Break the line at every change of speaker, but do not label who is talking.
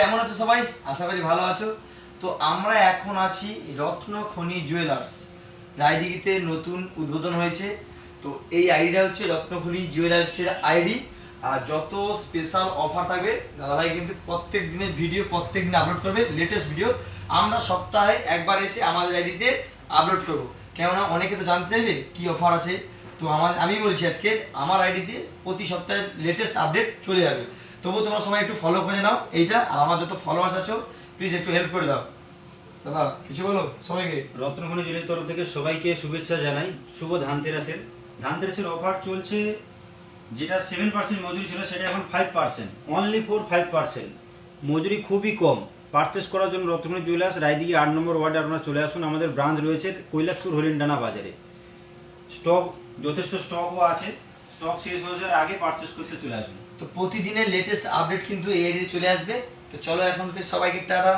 কেমন আছো সবাই? আশা করি ভালো আছো। তো আমরা এখন আছি রত্ন খনি জুয়েলার্স রায়দিঘিতে নতুন উদ্বোধন হয়েছে। তো এই আইডিটা হচ্ছে রত্নখনি জুয়েলার্সের আইডি। আর যত স্পেশাল অফার থাকবে, দাদাভাই কিন্তু প্রত্যেক দিনের ভিডিও প্রত্যেক দিন আপলোড করবে লেটেস্ট ভিডিও আমরা সপ্তাহে একবার এসে আমাদের আইডিতে আপলোড করব। কেননা অনেকে তো জানতে চাইবে, কী অফার আছে? তো আমার আমি বলছি আজকে, আমার আইডিতে প্রতি সপ্তাহে লেটেস্ট আপডেট চলে যাবে। তবুও তোমরা সবাই একটু ফলো করে নাও এইটা, আর আমার যত ফলোয়ার্স আছো প্লিজ একটু হেল্প করে দাও। দাদা, কিছু বলো সবাইকে?
রত্নমণি জুয়েলের তরফ থেকে সবাইকে শুভেচ্ছা জানাই। শুভ ধানতেরাসের। ধানতেরাসের অফার চলছে, যেটা সেভেন পার্সেন্ট মজুরি ছিল, সেটা এখন five percent only four five percent মজুরি খুবই কম। পারচেস করার জন্য রত্নমণি জুয়েলার্স, রায়দিঘি আট নম্বর ওয়ার্ডে আপনারা চলে আসুন। আমাদের ব্রাঞ্চ রয়েছে কৈলাসপুর হরিণডানা বাজারে। স্টক, যথেষ্ট স্টকও আছে। স্টক শেষ হয়ে যাওয়ার আগে পারচেস করতে চলে আসবে।
তো প্রতিদিনের লেটেস্ট আপডেট কিন্তু এই চলে আসবে। তো চলো এখন সবাইকে টাটা।